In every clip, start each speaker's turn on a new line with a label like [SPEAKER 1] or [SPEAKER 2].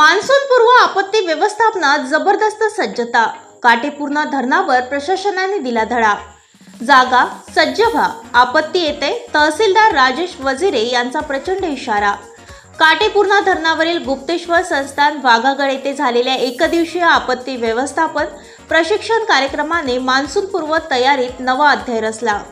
[SPEAKER 1] मान्सूनपूर्व आपत्ती व्यवस्थापनात जबरदस्त सज्जता. काटेपूर्णा धरणावर प्रशासनाने दिला धडा. जागा सज्ज व्हा. आपत्ती येते तहसीलदार राजेश वजिरे यांचा प्रचंड इशारा. काटेपूर्णा धरणावरील गुप्तेश्वर संस्थान वाघागड येथे झालेल्या एकदिवसीय आपत्ती व्यवस्थापन प्रशिक्षण कार्यक्रमाने मान्सूनपूर्व तयारीत नवा अध्याय रचला.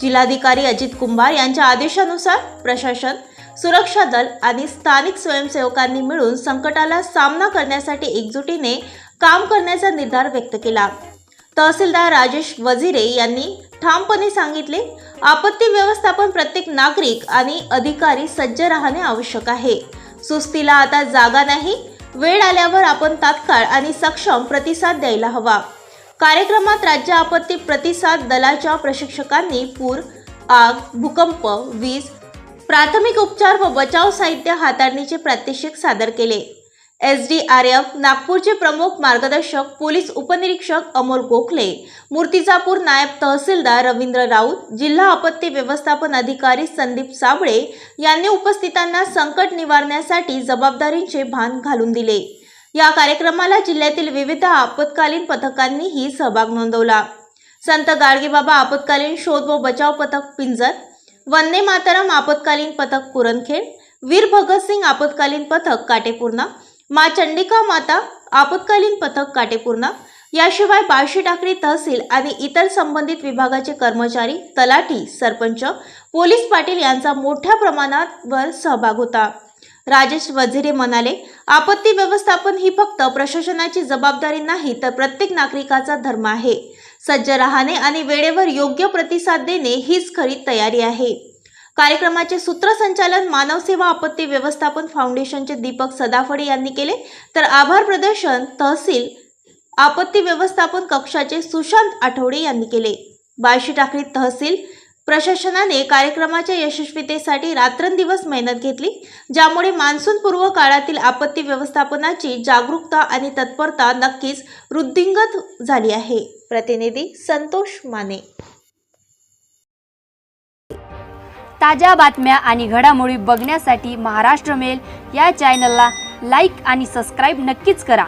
[SPEAKER 1] जिल्हाधिकारी अजित कुंभार यांच्या आदेशानुसार प्रशासन सुरक्षा दल आणि स्थानिक स्वयंसेवकांनी मिळून संकटाला सामना करण्यासाठी एकजुटीने काम करण्याचा निर्धार व्यक्त केला. तहसीलदार राजेश वजिरे यांनी ठामपणे सांगितले आपत्ती व्यवस्थापन प्रत्येक नागरिक आणि अधिकारी सज्ज राहणे आवश्यक आहे. सुस्तीला आता जागा नाही वेळ आल्यावर आपण तात्काळ आणि सक्षम प्रतिसाद द्यायला हवा. कार्यक्रमात राज्य आपत्ती प्रतिसाद दलाच्या प्रशिक्षकांनी पूर आग भूकंप वीज प्राथमिक उपचार व बचाव साहित्य हाताळणीचे प्रात्यक्षिक सादर केले. एस डी आर एफ नागपूरचे प्रमुख मार्गदर्शक पोलीस उपनिरीक्षक अमोल गोखले मूर्तिजापूर नायब तहसीलदार रवींद्र राऊत जिल्हा आपत्ती व्यवस्थापन अधिकारी संदीप साबळे यांनी उपस्थितांना संकट निवारण्यासाठी जबाबदारीचे भान घालून दिले. या कार्यक्रमाला जिल्ह्यातील विविध आपत्कालीन पथकांनीही सहभाग नोंदवला. संत गाडगेबाबा आपत्कालीन शोध व बचाव पथक पिंजर वंदे मातरम आपत्कालीन पथक पुरणखेड वीर भगतसिंग आपत्कालीन पथक काटेपूर्णा मा चंडिका माता आपत्कालीन पथक काटेपूर्णा याशिवाय बाळशी टाकळी तहसील आणि इतर संबंधित विभागाचे कर्मचारी तलाठी सरपंच पोलीस पाटील यांचा मोठ्या प्रमाणात वर सहभाग होता. राजेश वझिरे म्हणाले आपत्ती व्यवस्थापन ही फक्त प्रशासनाची जबाबदारी नाही तर प्रत्येक नागरिकाचा धर्म आहे. सज्ज राहणे आणि वेळेवर योग्य प्रतिसाद देणे हीच खरी तयारी आहे. कार्यक्रमाचे सूत्रसंचालन मानव सेवा आपत्ती व्यवस्थापन फाउंडेशनचे दीपक सदाफडे यांनी केले. तर आभार प्रदर्शन तहसील आपत्ती व्यवस्थापन कक्षाचे सुशांत आठवडे यांनी केले. बार्शी टाकळी तहसील प्रशासनाने कार्यक्रमाच्या यशस्वीतेसाठी रात्रंदिवस मेहनत घेतली ज्यामुळे मान्सूनपूर्व काळातील आपत्ती व्यवस्थापनाची जागरूकता आणि तत्परता नक्कीच वृद्धिंगत झाली आहे. प्रतिनिधी संतोष माने.
[SPEAKER 2] ताज्या बातम्या आणि घडामोडी बघण्यासाठी महाराष्ट्र मेल या चॅनलला लाईक आणि सबस्क्राईब नक्कीच करा.